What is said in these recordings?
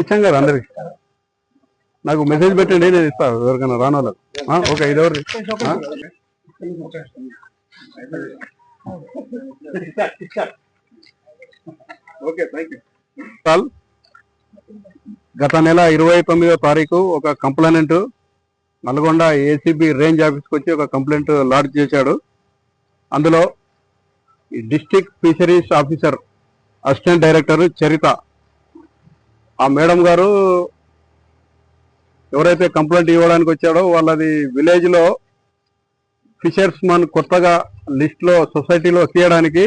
ఇచ్చాం కదా అందరికి. నాకు మెసేజ్ పెట్టండి నేను ఇస్తా ఎవరికైనా రాని వాళ్ళకి ఓకే ఇది ఎవరి గత నెల ఇరవై తొమ్మిదో తారీఖు ఒక కంప్లైంట్ నల్గొండ ఏసీబీ రేంజ్ ఆఫీస్కి వచ్చి ఒక కంప్లైంట్ లాడ్జ్ చేశాడు. అందులో district fisheries officer assistant director Charitha. ఆ మేడం గారు ఎవరైతే కంప్లైంట్ ఇవ్వడానికి వచ్చాడో వాళ్ళది విలేజ్లో ఫిషర్స్ మన్ కొత్తగా లిస్ట్లో సొసైటీలో తీయడానికి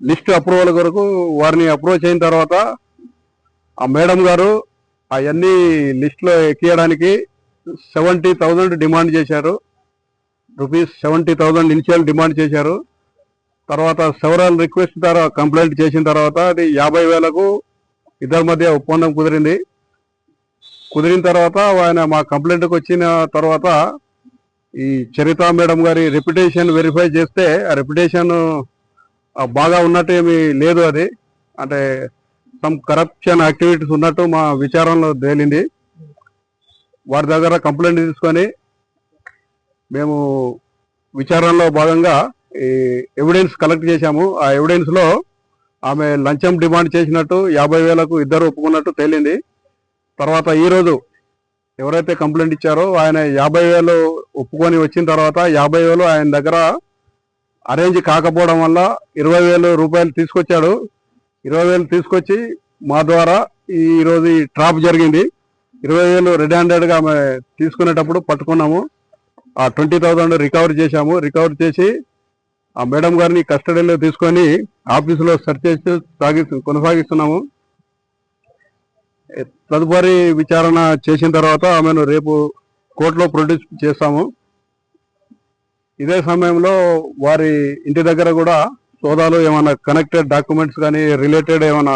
లిస్ట్ అప్రూవల్ కొరకు వారిని అప్రోచ్ అయిన తర్వాత ఆ మేడం గారు అవన్నీ లిస్ట్లో ఎక్కియడానికి సెవెంటీ థౌజండ్ డిమాండ్ చేశారు. Rupees seventy thousand initial demand చేశారు. తర్వాత సెవరల్ రిక్వెస్ట్ ద్వారా కంప్లైంట్ చేసిన తర్వాత అది యాభై వేలకు ఇద్దరి మధ్య ఒప్పందం కుదిరింది. కుదిరిన తర్వాత ఆయన మా కంప్లైంట్కి వచ్చిన తర్వాత ఈ చరిత మేడం గారి రెప్యుటేషన్ వెరిఫై చేస్తే ఆ రెప్యుటేషన్ బాగా ఉన్నట్టు ఏమీ లేదు అది. అంటే సమ్ కరప్షన్ యాక్టివిటీస్ ఉన్నట్టు మా విచారంలో తేలింది. వారి దగ్గర కంప్లైంట్ తీసుకొని మేము విచారణలో భాగంగా ఈ ఎవిడెన్స్ కలెక్ట్ చేశాము. ఆ ఎవిడెన్స్లో ఆమె లంచం డిమాండ్ చేసినట్టు యాభై వేలకు ఇద్దరు ఒప్పుకున్నట్టు తేలింది. తర్వాత ఈరోజు ఎవరైతే కంప్లైంట్ ఇచ్చారో ఆయన యాభై వేలు ఒప్పుకొని వచ్చిన తర్వాత యాభై వేలు ఆయన దగ్గర అరేంజ్ కాకపోవడం వల్ల ఇరవై వేలు రూపాయలు తీసుకొచ్చాడు. ఇరవై వేలు తీసుకొచ్చి మా ద్వారా ఈరోజు ఈ ట్రాప్ జరిగింది. ఇరవై వేలు రెడ్ హ్యాండెడ్గా ఆమె తీసుకునేటప్పుడు పట్టుకున్నాము. ఆ ట్వంటీ థౌజండ్ రికవర్ చేశాము. రికవర్ చేసి ఆ మేడం గారిని కస్టడీలో తీసుకొని ఆఫీసులో సెర్చ్ చేసి సాగి కొనసాగిస్తున్నాము. తదుపరి విచారణ చేసిన తర్వాత ఆమెను రేపు కోర్టులో ప్రొడ్యూస్ చేస్తాము. ఇదే సమయంలో వారి ఇంటి దగ్గర కూడా సోదాలు ఏమైనా కనెక్టెడ్ డాక్యుమెంట్స్ కానీ రిలేటెడ్ ఏమైనా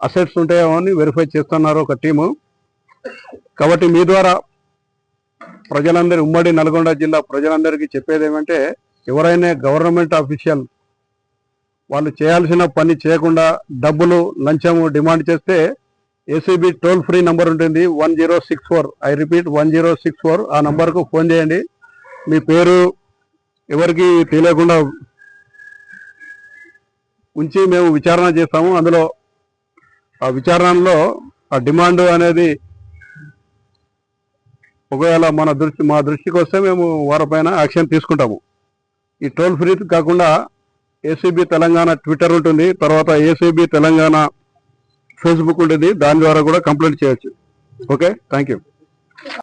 అసెట్స్ ఉంటాయేమో అని వెరిఫై చేస్తున్నారు ఒక టీము. కాబట్టి మీ ద్వారా ప్రజలందరి ఉమ్మడి నల్గొండ జిల్లా ప్రజలందరికీ చెప్పేది ఏమంటే ఎవరైనా గవర్నమెంట్ అఫీషియల్ వాళ్ళు చేయాల్సిన పని చేయకుండా డబ్బులు లంచము డిమాండ్ చేస్తే ఏసీబీ టోల్ ఫ్రీ నంబర్ ఉంటుంది. One zero six four. I repeat one zero six four. ఆ నంబర్కు ఫోన్ చేయండి. మీ పేరు ఎవరికి తెలియకుండా ఉంచి మేము విచారణ చేస్తాము. అందులో ఆ విచారణలో ఆ డిమాండ్ అనేది ఒకవేళ మన దృష్టి మా దృష్టికి వస్తే మేము వారిపైన యాక్షన్ తీసుకుంటాము. ఈ టోల్ ఫ్రీ కాకుండా ఏసీబీ తెలంగాణ ట్విట్టర్ ఉంటుంది. తర్వాత ఏసీబీ తెలంగాణ ఫేస్బుక్ ఉంటుంది. దాని ద్వారా కూడా కంప్లైంట్ చేయొచ్చు. ఓకే? Thank you